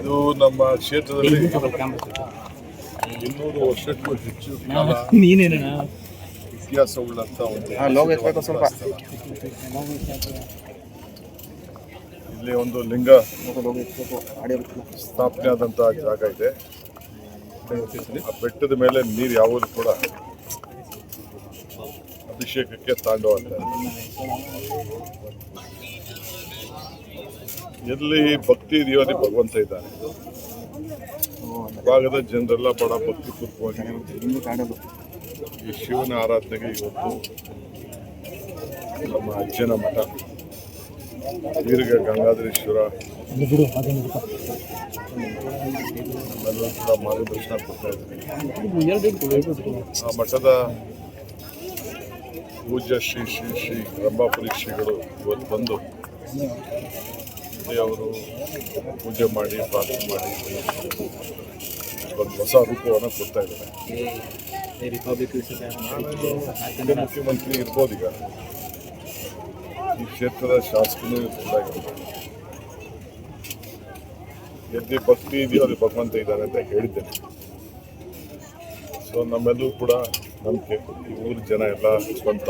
ಇದು ನಮ್ಮ ಕ್ಷೇತ್ರದಲ್ಲಿ ಇನ್ನೂರು ವರ್ಷಕ್ಕೂ ಹೆಚ್ಚು ಕಾಲ ಇತಿಹಾಸ ಇತಿಹಾಸವುಳ್ಳಂತ ಒಂದು ಸ್ವಲ್ಪ. ಇಲ್ಲಿ ಒಂದು ಲಿಂಗ ಸ್ಥಾಪನೆ ಆದಂಥ ಜಾಗ ಇದೆ. ಆ ಬೆಟ್ಟದ ಮೇಲೆ ನೀರು ಯಾವುದು ಕೂಡ ಅಭಿಷೇಕಕ್ಕೆ ತಾಂಡವ ಎಲ್ಲಿ ಭಕ್ತಿ ಇದೆಯೋ ಅಲ್ಲಿ ಭಗವಂತ ಇದ್ದಾನೆ. ಭಾಗದ ಜನರೆಲ್ಲ ಬಡ ಭಕ್ತಿ ಪೂರ್ವಕವಾಗಿ ಈ ಶಿವನ ಆರಾಧನೆಗೆ ಇವತ್ತು ನಮ್ಮ ಅಜ್ಜನ ಮಠ. ದೀರ್ಘ ಗಂಗಾಧರೇಶ್ವರ. ಮಾರ್ಗದರ್ಶನ ಆ ಮಠದ ಪೂಜ್ಯ ಶ್ರೀ ಶ್ರೀ ಶ್ರೀ ರಂಭಾಪುರಿ ಶ್ರೀಗಳು ಇವತ್ತು ಬಂದು ಇಲ್ಲಿ ಅವರು ಪೂಜೆ ಮಾಡಿ ಪ್ರಾರ್ಥನೆ ಮಾಡಿ ಒಂದು ಹೊಸ ರೂಪವನ್ನು ಕೊಡ್ತಾ ಇದ್ದಾರೆ. ಹಿಂದೆ ಮುಖ್ಯಮಂತ್ರಿ ಇರ್ಬೋದು ಈಗ. ಈ ಕ್ಷೇತ್ರದ ಶಾಸಕನೂ ಕೂಡ ಇರ್ಬೋದು ಎಲ್ಲಿ ಭಕ್ತಿ ಇದೆಯೋ ಅಲ್ಲಿ ಭಗವಂತ ಇದ್ದಾರೆ ಅಂತ ಹೇಳಿದ್ದೇನೆ. ಸೊ ನಮ್ಮೆಲ್ಲರೂ ಕೂಡ ನಂಬಿಕೆ. ಈ ಊರು ಜನ ಎಲ್ಲ ಸ್ವಂತ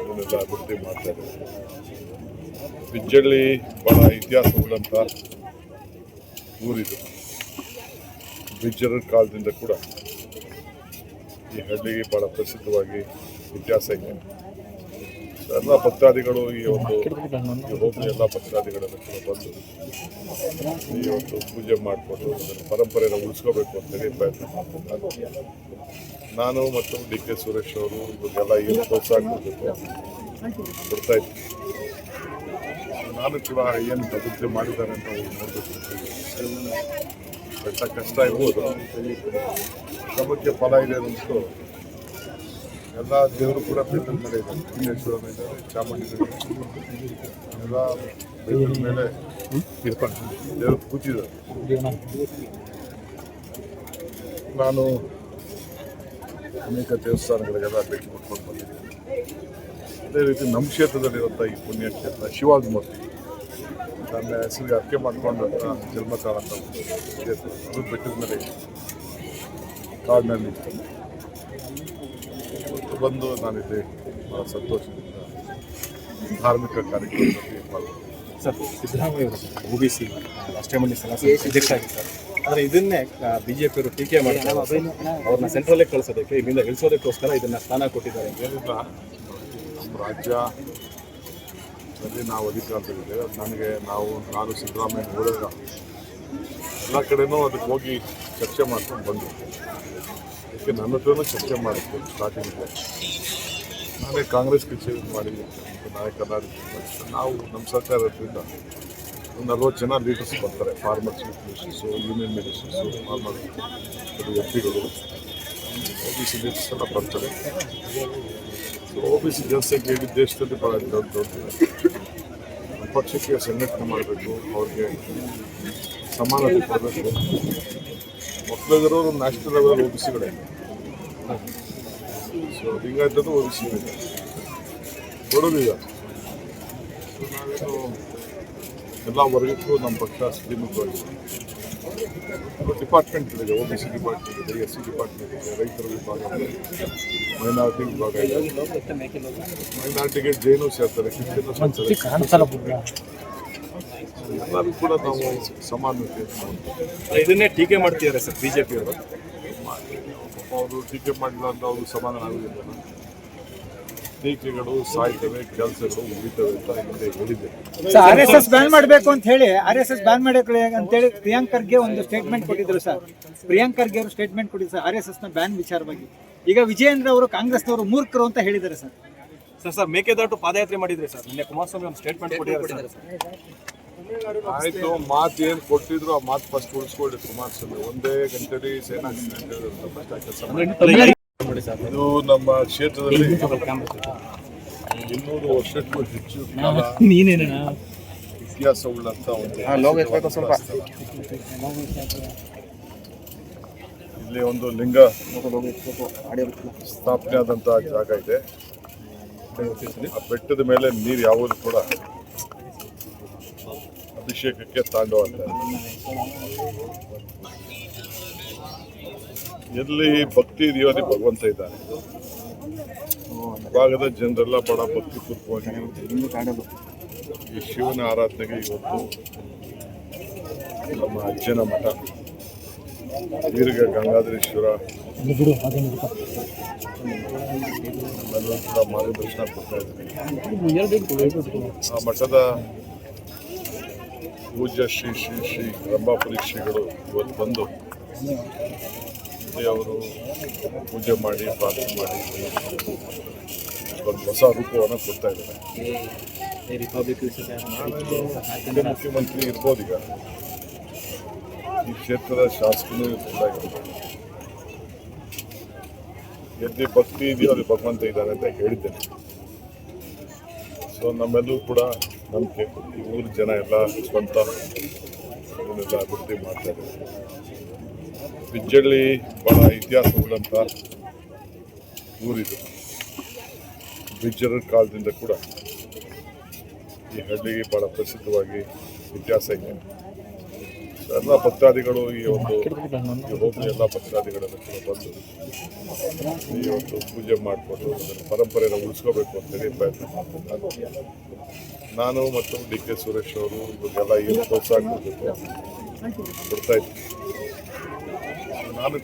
ಅದನ್ನೆಲ್ಲ ಅಭಿವೃದ್ಧಿ ಮಾಡ್ತಾ ಇದ್ದಾರೆ. ಬಿಜ್ಜಳ್ಳಿ ಬಹಳ ಇತಿಹಾಸ ಉಳ್ಳಂಥ ಊರಿದು. ಬಿಜ್ಜರ ಕಾಲದಿಂದ ಕೂಡ ಈ ಹಳ್ಳಿಗೆ ಬಹಳ ಪ್ರಸಿದ್ಧವಾಗಿ ಇತಿಹಾಸ ಇದೆ. ಎಲ್ಲ ಭಕ್ತಾದಿಗಳು ಈ ಒಂದು ಹೋಗಿ ಎಲ್ಲ ಭಕ್ತಾದಿಗಳನ್ನು ಕೂಡ ಬಂದು ಈ ಒಂದು ಪೂಜೆ ಮಾಡಿಕೊಂಡು ಪರಂಪರೆಯನ್ನು ಉಳಿಸ್ಕೋಬೇಕು ಅಂತೇಳಿ ಪ್ರಯತ್ನ ನಾನು ಮತ್ತು ಡಿ ಕೆ ಸುರೇಶ್ ಅವರು ಇವರಿಗೆಲ್ಲ ಏನು ಪ್ರೋತ್ಸಾಹ ಕೊಡಬೇಕು. ಕೊಡ್ತಾ ಇದ್ದೀನಿ. ಕೂಡ ಏನು ಪ್ರತಿಜ್ಞೆ ಮಾಡಿದ್ದಾರೆ ಅಂತ ನೋಡಬೇಕು. ಬೆಟ್ಟ ಕಷ್ಟ ಇರ್ಬೋದು. ಶ್ರಮಕ್ಕೆ ಫಲ ಇದೆ ಅನ್ನಿಸ್ತು ಎಲ್ಲ ದೇವರು ಕೂಡ ಬೆಟ್ಟದ ಮೇಲೆ ಇದೆ. ವಿಘ್ನೇಶ್ವರ ಮೇಲೆ, ಚಾಮುಂಡಿ ಎಲ್ಲ ಬೆಟ್ಟದ ಮೇಲೆ ದೇವರು ಕೂತಿದ್ದಾರೆ ನಾನು ಅನೇಕ ದೇವಸ್ಥಾನಗಳಿಗೆಲ್ಲ ಭೇಟಿ ಕೊಟ್ಕೊಂಡು ಬಂದಿದ್ದೀನಿ. ಅದೇ ರೀತಿ ನಮ್ಮ ಕ್ಷೇತ್ರದಲ್ಲಿರುವಂಥ ಈ ಪುಣ್ಯಕ್ಷೇತ್ರ ಶಿವಾಜಿ ಶಿವಾಜಮೂರ್ತಿ ನನ್ನ ಹೆಸರಿಗೆ ಅರ್ಕೆ ಮಾಡಿಕೊಂಡು ಜನ್ಮ ಅಂತ ಅದು ಬೆಟ್ಟದ ಮೇಲೆ. ಕಾಡಿನಲ್ಲಿ. ಇತ್ತು. ಇವತ್ತು ಬಂದು ನಾನಿಲ್ಲಿ ಬಹಳ ಸಂತೋಷದಿಂದ ಧಾರ್ಮಿಕ ಕಾರ್ಯಕ್ರಮದಲ್ಲಿ ಪಾಲ್ಗೊಂಡೆ ಸರ್ ಸಿದ್ದರಾಮಯ್ಯ ಅವರು ಒ ಬಿ ಸಿ ಪಿಯವರು ಸಲಹಾ ಅಧ್ಯಕ್ಷ ಆಗಿದ್ದಾರೆ. ಆದರೆ ಇದನ್ನೇ ಟೀಕೆ ಮಾಡ್ತಾರೆ. ಅವ್ರನ್ನ ಸೆಂಟ್ರಲ್ಲೇ ಕಳಿಸೋದಕ್ಕೆ ಇಲ್ಲಿಂದ ಇಳಿಸೋದಕ್ಕೋಸ್ಕರ ಇದನ್ನು ಸ್ಥಾನ ಕೊಟ್ಟಿದ್ದಾರೆ ಅಂತ ಏನಿಲ್ಲ ರಾಜ್ಯದಲ್ಲಿ ನಾವು ಅಧಿಕಾರದಲ್ಲಿದ್ದೇವೆ. ನನಗೆ, ನಾವು, ನಾನು ಸಿದ್ದರಾಮಯ್ಯ ಹೋದಾಗ ಎಲ್ಲ ಕಡೆನೂ ಅದಕ್ಕೆ ಹೋಗಿ ಚರ್ಚೆ ಮಾಡ್ಕೊಂಡು ಬಂದು ಅದಕ್ಕೆ ನನ್ನ ಹತ್ರನೂ ಚರ್ಚೆ ಮಾಡಿದ್ದೆ ಸ್ಟಾರ್ಟಿಂಗ್ಗೆ ನಾನೇ ಕಾಂಗ್ರೆಸ್ ಕಚೇರಿ ಮಾಡಿ ನಾಯಕ ನಾವು ನಮ್ಮ ಸರ್ಕಾರದಿಂದ ಒಂದು ನಲ್ವತ್ತು ಜನ ಲೀಡರ್ಸ್ ಬರ್ತಾರೆ. Farmers ministers union ministers farmer M ಪಿಗಳು B C leaders ಎಲ್ಲ ಬರ್ತಾರೆ. ಒ ಬಿ ಸಿ ಜನಸಂಖ್ಯೆ ಇಡೀ ದೇಶದಲ್ಲಿ ಭಾಳ ದೊಡ್ಡ ನಮ್ಮ ಪಕ್ಷಕ್ಕೆ ಸಂಘಟನೆ ಮಾಡಬೇಕು ಅವ್ರಿಗೆ ಸಮಾನತೆ ಕೊಡಬೇಕು ಒಕ್ಕಲಿಗರು ನ್ಯಾಷನಲ್ ಲೆವೆಲ್ ಒ ಬಿ ಸಿಗಳೇ ಸೊ ಲಿಂಗಾಯತದ್ದು ಒ ಬಿ ಸಿ ಸೊ ನಾವೇನು ಎಲ್ಲ ವರ್ಗಕ್ಕೂ ನಮ್ಮ ಪಕ್ಷ ಶ್ರೀಮಂತವಾಗಿದೆ ಡಿಪಾರ್ಟ್ಮೆಂಟ್ಗಳಿದೆ ಒ ಬಿ ಸಿ ಡಿಪಾರ್ಟ್ಮೆಂಟ್ ಇದೆ ಎಸ್ ಸಿ ಡಿಪಾರ್ಟ್ಮೆಂಟ್ ಇದೆ ರೈತರ ವಿಭಾಗ ಇದೆ ಮೈನಾರಿಟಿ ವಿಭಾಗ ಇದೆ. ಮೈನಾರಿಟಿಗೆ ಜೈನು ಸೇರ್ತಾರೆ ಎಲ್ಲರೂ ಕೂಡ ನಾವು ಸಮಾನತೆ ಇದನ್ನೇ ಟೀಕೆ ಮಾಡ್ತಿದ್ದಾರೆ ಸರ್ ಬಿಜೆಪಿ ಅವರು. ಅವರು ಟೀಕೆ ಮಾಡಿಲ್ಲ ಅಂತ ಅವರು ಸಮಾಧಾನ ಆಗುವುದಿಲ್ಲ ಟೀಕೆಗಳು ಸಾಯ್ತವೆ ಕೆಲಸಗಳು ಮುಗಿತವೆ ಅಂತ ಹಿಂದೆ ಹೇಳಿದ್ದೆ. ಆರ್ ಎಸ್ ಎಸ್ ಬ್ಯಾನ್ ಮಾಡಬೇಕು ಅಂತ ಹೇಳಿ ಆರ್ ಎಸ್ ಎಸ್ ಬ್ಯಾನ್ ಮಾಡಬೇಕು ಅಂತ ಹೇಳಿ ಪ್ರಿಯಾಂಕ್ ಖರ್ಗೆ ಒಂದು ಸ್ಟೇಟ್ಮೆಂಟ್ ಕೊಟ್ಟಿದ್ರು ಸರ್. ಪ್ರಿಯಾಂಕರ್ಗೆ ಅವರು ಸ್ಟೇಟ್ಮೆಂಟ್ ಕೊಟ್ಟಿದ್ರು ಸರ್ ಆರ್ ಎಸ್ ಎಸ್ನ ನ ಬ್ಯಾನ್ ವಿಚಾರವಾಗಿ. ಈಗ ವಿಜಯೇಂದ್ರ ಅವರು ಕಾಂಗ್ರೆಸ್ನವರು ಮೂರ್ಖರು ಅಂತ ಹೇಳಿದ್ದಾರೆ ಸರ್. ಸರ್ ಸರ್ ಮೇಕೆದಾಟು ಪಾದಯಾತ್ರೆ ಮಾಡಿದ್ರಿ ಸರ್. ನಿನ್ನೆ ಕುಮಾರಸ್ವಾಮಿ ಒಂದು ಸ್ಟೇಟ್ಮೆಂಟ್ ಕೊಟ್ಟಿದ್ದಾರೆ ಸರ್. ಆಯ್ತು ಮಾತು ಏನು ಕೊಟ್ಟಿದ್ರು ಆ ಮಾತು ಫಸ್ಟ್ ಉಳಿಸ್ಕೊಳ್ಳಿ ಕುಮಾರಸ್ವಾಮಿ. ಒಂದೇ ಗಂಟೆಲಿ ಸೇನಾ ಇದು ನಮ್ಮ ಕ್ಷೇತ್ರದಲ್ಲಿ ಇನ್ನೂರು ವರ್ಷಕ್ಕೂ ಹೆಚ್ಚು ಕಾಲ ನೀನೇನ ಇತಿಹಾಸ ಉಳ್ಳಂತ ಒಂದು. ಇಲ್ಲಿ ಒಂದು ಲಿಂಗ ಸ್ಥಾಪನೆ ಆದಂತ ಜಾಗ ಇದೆ. ಆ ಬೆಟ್ಟದ ಮೇಲೆ ನೀರು ಯಾವುದು ಕೂಡ ಅಭಿಷೇಕಕ್ಕೆ ತಾಂಡವಾಡ್ತಾರೆ ಎಲ್ಲಿ ಭಕ್ತಿ ಇದೆಯೋ ಅಲ್ಲಿ ಭಗವಂತ ಇದ್ದಾನೆ. ಭಾಗದ ಜನರೆಲ್ಲ ಬಡ ಭಕ್ತಿ ಪೂರ್ವಕವಾಗಿ ಈ ಶಿವನ ಆರಾಧನೆಗೆ ಇವತ್ತು ನಮ್ಮ ಅಜ್ಜನ ಮಠ. ದೀರ್ಘ ಗಂಗಾಧರೇಶ್ವರ ಮಾರ್ಗದರ್ಶನ ಆ ಮಠದ ಪೂಜ್ಯ ಶ್ರೀ ಶ್ರೀ ಶ್ರೀ ರಂಭಾಪುರಿ ಶ್ರೀಗಳು ಇವತ್ತು ಬಂದು ಇಲ್ಲಿ ಅವರು ಪೂಜೆ ಮಾಡಿ ಪ್ರಾರ್ಥನೆ ಮಾಡಿ ಒಂದು ಹೊಸ ರೂಪವನ್ನು ಕೊಡ್ತಾ ಇದ್ದಾರೆ. ನಾನು ಮುಖ್ಯಮಂತ್ರಿ ಇರ್ಬೋದು ಈಗ. ಈ ಕ್ಷೇತ್ರದ ಶಾಸಕನೂ ಕೂಡ ಇರ್ಬೋದು ಎಲ್ಲಿ ಭಕ್ತಿ ಇದೆಯೋ ಅಲ್ಲಿ ಭಗವಂತ ಇದ್ದಾರೆ ಅಂತ ಹೇಳಿದ್ದೇನೆ. ಸೊ ನಮ್ಮೆಲ್ಲರೂ ಕೂಡ ನಂಬಿಕೆ. ಈ ಊರು ಜನ ಎಲ್ಲ ಸ್ವಂತ ಅಭಿವೃದ್ಧಿ ಮಾಡ್ತಾ ಇದ್ದಾರೆ. ಬಿಜ್ಜಳ್ಳಿ ಬಹಳ ಇತಿಹಾಸ ಉಳ್ಳಂಥ ಊರಿದು. ಬಿಜ್ಜರ ಕಾಲದಿಂದ ಕೂಡ ಈ ಹಳ್ಳಿಗೆ ಬಹಳ ಪ್ರಸಿದ್ಧವಾಗಿ ಇತಿಹಾಸ ಇದೆ. ಎಲ್ಲ ಭಕ್ತಾದಿಗಳು ಈ ಒಂದು ಹೋಗಿ ಎಲ್ಲ ಭಕ್ತಾದಿಗಳನ್ನು ಕೂಡ ಬಂದು ಈ ಒಂದು ಪೂಜೆ ಮಾಡಿಕೊಂಡು ಪರಂಪರೆಯನ್ನು ಉಳಿಸ್ಕೋಬೇಕು ಅಂತೇಳಿ ಪ್ರಯತ್ನ ನಾನು ಮತ್ತು ಡಿ ಕೆ ಸುರೇಶ್ ಅವರು ಇವ್ರಿಗೆಲ್ಲ ಏನು ಪ್ರೋತ್ಸಾಹ ಕೊಡ್ತಾ ಇದ್ದೀನಿ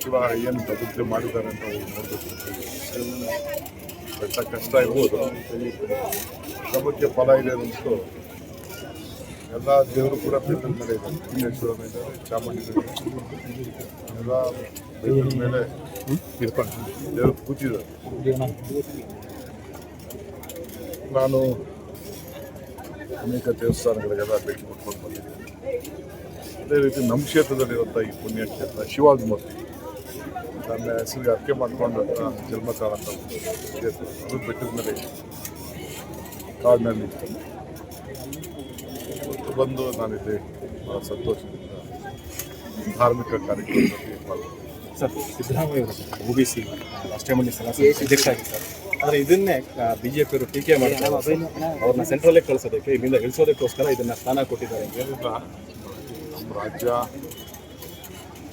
ಕೂಡ ಏನು ಪ್ರತಿಜ್ಞೆ ಮಾಡಿದ್ದಾರೆ ಅಂತ ನೋಡಬೇಕು. ಬೆಟ್ಟ ಕಷ್ಟ ಇರ್ಬೋದು. ಶ್ರಮಕ್ಕೆ ಫಲ ಇದೆ ಅನ್ನಿಸ್ತು ಎಲ್ಲ ದೇವರು ಕೂಡ ಬೆಟ್ಟದ ಮೇಲೆ ಇದೆ. ವಿಘ್ನೇಶ್ವರನ ಇದ್ದಾರೆ ಚಾಮುಂಡಿ ಎಲ್ಲ ಬೆಟ್ಟದ ಮೇಲೆ ದೇವರು ಕೂತಿದ್ದಾರೆ. ನಾನು ಅನೇಕ ದೇವಸ್ಥಾನಗಳಿಗೆಲ್ಲ ಭೇಟಿ ಕೊಟ್ಕೊಂಡು ಬಂದಿದ್ದೀನಿ. ಅದೇ ರೀತಿ ನಮ್ಮ ಕ್ಷೇತ್ರದಲ್ಲಿರುವಂಥ ಈ ಪುಣ್ಯಕ್ಷೇತ್ರ ಶಿವಾಜಿ ಶಿವಾಜಮೂರ್ತಿ ನನ್ನ ಹೆಸರಿಗೆ ಅರ್ಕೆ ಮಾಡಿಕೊಂಡು ಜನ್ಮ ಅಂತ ಒಂದು ಕ್ಷೇತ್ರ ಅದು ಬೆಟ್ಟದ ಮೇಲೆ. ಕಾಡಿನಲ್ಲಿ ಇತ್ತು. ಇವತ್ತು ಬಂದು ನಾನಿಲ್ಲಿ ಬಹಳ ಸಂತೋಷದಿಂದ ಧಾರ್ಮಿಕ ಕಾರ್ಯಕ್ರಮದಲ್ಲಿ ಪಾಲ್ಗೊಂಡೆ ಸರ್ ಸಿದ್ದರಾಮಯ್ಯ ಅವರು ಒ ಬಿ ಸಿ ರಾಷ್ಟ್ರೀಯ ಸಲಹಾ ಅಧ್ಯಕ್ಷ ಆಗಿದ್ದಾರೆ. ಆದರೆ ಇದನ್ನೇ ಬಿಜೆಪಿ ಅವರು ಟೀಕೆ ಮಾಡ್ತಾರೆ. ಅವ್ರನ್ನ ಸೆಂಟ್ರಲ್ಲೇ ಕಳಿಸೋದಕ್ಕೆ ಇಲ್ಲಿಂದ ಇಳಿಸೋದಕ್ಕೋಸ್ಕರ ಇದನ್ನು ಸ್ಥಾನ ಕೊಟ್ಟಿದ್ದಾರೆ ಅಂತ ಏನಿಲ್ಲ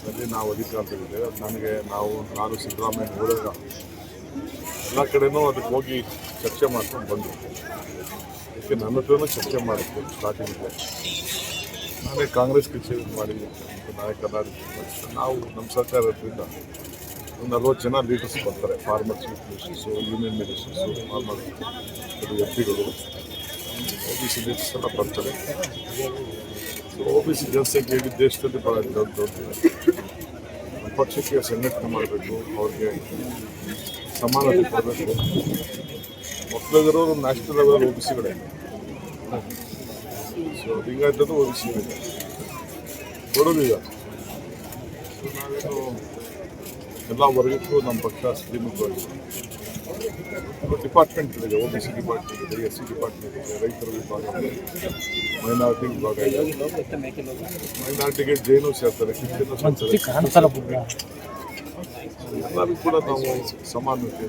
ರಾಜ್ಯದಲ್ಲಿ ನಾವು ಅಧಿಕಾರದಲ್ಲಿದ್ದೇವೆ ನನಗೆ ನಾವು, ನಾನು ಸಿದ್ದರಾಮಯ್ಯ ಹೋದಾಗ ಎಲ್ಲ ಕಡೆನೂ ಅದಕ್ಕೆ ಹೋಗಿ ಚರ್ಚೆ ಮಾಡ್ಕೊಂಡು ಬಂದು ಅದಕ್ಕೆ ನನ್ನ ಹತ್ರನೂ ಚರ್ಚೆ ಮಾಡಿದ್ದೆ ಸ್ಟಾರ್ಟಿಂಗ್ಗೆ ನಾನೇ ಕಾಂಗ್ರೆಸ್ ಕಚೇರಿ ಮಾಡಿ ನಾಯಕ. ನಾವು ನಮ್ಮ ಸರ್ಕಾರದಿಂದ ಒಂದು ನಲ್ವತ್ತು ಜನ ಲೀಡರ್ಸ್ ಬರ್ತಾರೆ. Farmers ministers union ministers farmer M ಪಿಗಳು. O B C leaders ಎಲ್ಲ ಬರ್ತಾರೆ. ಒ ಬಿ ಸಿ ಜನಸಂಖ್ಯೆ ದೇಶದಲ್ಲಿ ಭಾಳ ದೊಡ್ಡ ನಮ್ಮ ಪಕ್ಷಕ್ಕೆ ಸಂಘಟನೆ ಮಾಡಬೇಕು, ಅವ್ರಿಗೆ ಸಮಾನತೆ ಕೊಡಬೇಕು. ಒಕ್ಕಲಿಗರು ನ್ಯಾಷನಲ್ ಲೆವೆಲ್ ಓ ಬಿ ಸಿಗಳೇ ಸೊ ಲಿಂಗಾಯತದ್ದು ಓ ಬಿ ಸಿ ಇದೆ ಕೊಡೋದೀಗ. ಸೊ ನಾವೇನು ಎಲ್ಲ ವರ್ಗಕ್ಕೂ ನಮ್ಮ ಪಕ್ಷ ಶ್ರೀಮಂತವಾಗಿದೆ ಡಿಪಾರ್ಟ್ಮೆಂಟ್ಗಳಿದೆ ಒ ಬಿ ಸಿ ಡಿಪಾರ್ಟ್ಮೆಂಟ್ ಇದೆ ಎಸ್ ಸಿ ಡಿಪಾರ್ಟ್ಮೆಂಟ್ ಇದೆ ರೈತರ ವಿಭಾಗ ಇದೆ ಮೈನಾರಿಟಿ ವಿಭಾಗ ಇದೆ. ಮೈನಾರಿಟಿಗೆ ಜೈನು ಸೇರ್ತಾರೆ ಎಲ್ಲರೂ ಸೇರ್ತಾರೆ ಕೂಡ ನಾವು ಸಮಾನತೆ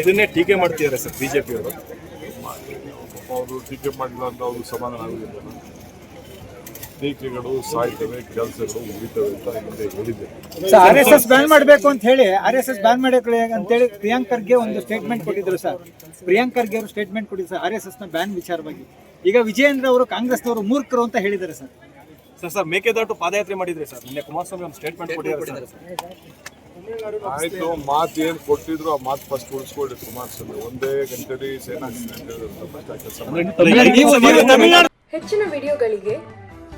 ಇದನ್ನೇ ಟೀಕೆ ಮಾಡ್ತಿದ್ದಾರೆ ಸರ್ ಬಿಜೆಪಿ ಅವರು. ಅವರು ಟೀಕೆ ಮಾಡಿಲ್ಲ ಅಂತ ಅವರು ಸಮಾಧಾನ ಆಗುವುದಿಲ್ಲ ಟೀಕೆಗಳು ಸಾಯ್ತವೆ ಕೆಲಸಗಳು ಮುಗಿತವೆ ಅಂತ ಹಿಂದೆ ಹೇಳಿದ್ದೆ. ಆರ್ ಎಸ್ ಎಸ್ ಬ್ಯಾನ್ ಮಾಡಬೇಕು ಅಂತ ಹೇಳಿ ಆರ್ ಎಸ್ ಎಸ್ ಬ್ಯಾನ್ ಮಾಡಕ್ಕೆ ಅಂತೇಳಿ ಪ್ರಿಯಾಂಕ್ ಖರ್ಗೆ ಒಂದು ಸ್ಟೇಟ್ಮೆಂಟ್ ಕೊಟ್ಟಿದ್ರು ಸರ್. ಪ್ರಿಯಾಂಕರ್ಗೆ ಅವರು ಸ್ಟೇಟ್ಮೆಂಟ್ ಕೊಟ್ಟಿದ್ರು ಸರ್ ಆರ್ ಎಸ್ ಎಸ್ನ ನ ಬ್ಯಾನ್ ವಿಚಾರವಾಗಿ. ಈಗ ವಿಜಯೇಂದ್ರ ಅವರು ಕಾಂಗ್ರೆಸ್ನವರು ಮೂರ್ಖರು ಅಂತ ಹೇಳಿದ್ದಾರೆ ಸರ್. ಸರ್ ಸರ್ ಮೇಕೆದಾಟು ಪಾದಯಾತ್ರೆ ಮಾಡಿದ್ರಿ ಸರ್. ನಿನ್ನೆ ಕುಮಾರಸ್ವಾಮಿ ಒಂದು ಸ್ಟೇಟ್ಮೆಂಟ್ ಕೊಟ್ಟಿದ್ದಾರೆ ಸರ್. ಆಯ್ತು ಮಾತು ಏನು ಕೊಟ್ಟಿದ್ರು ಆ ಮಾತು ಫಸ್ಟ್ ಉಳಿಸ್ಕೊಳ್ಳಿ ಕುಮಾರಸ್ವಾಮಿ. ಒಂದೇ ಗಂಟೆಲಿ ಸೇನಾ ಹೆಚ್ಚಿನ ವಿಡಿಯೋಗಳಿಗೆ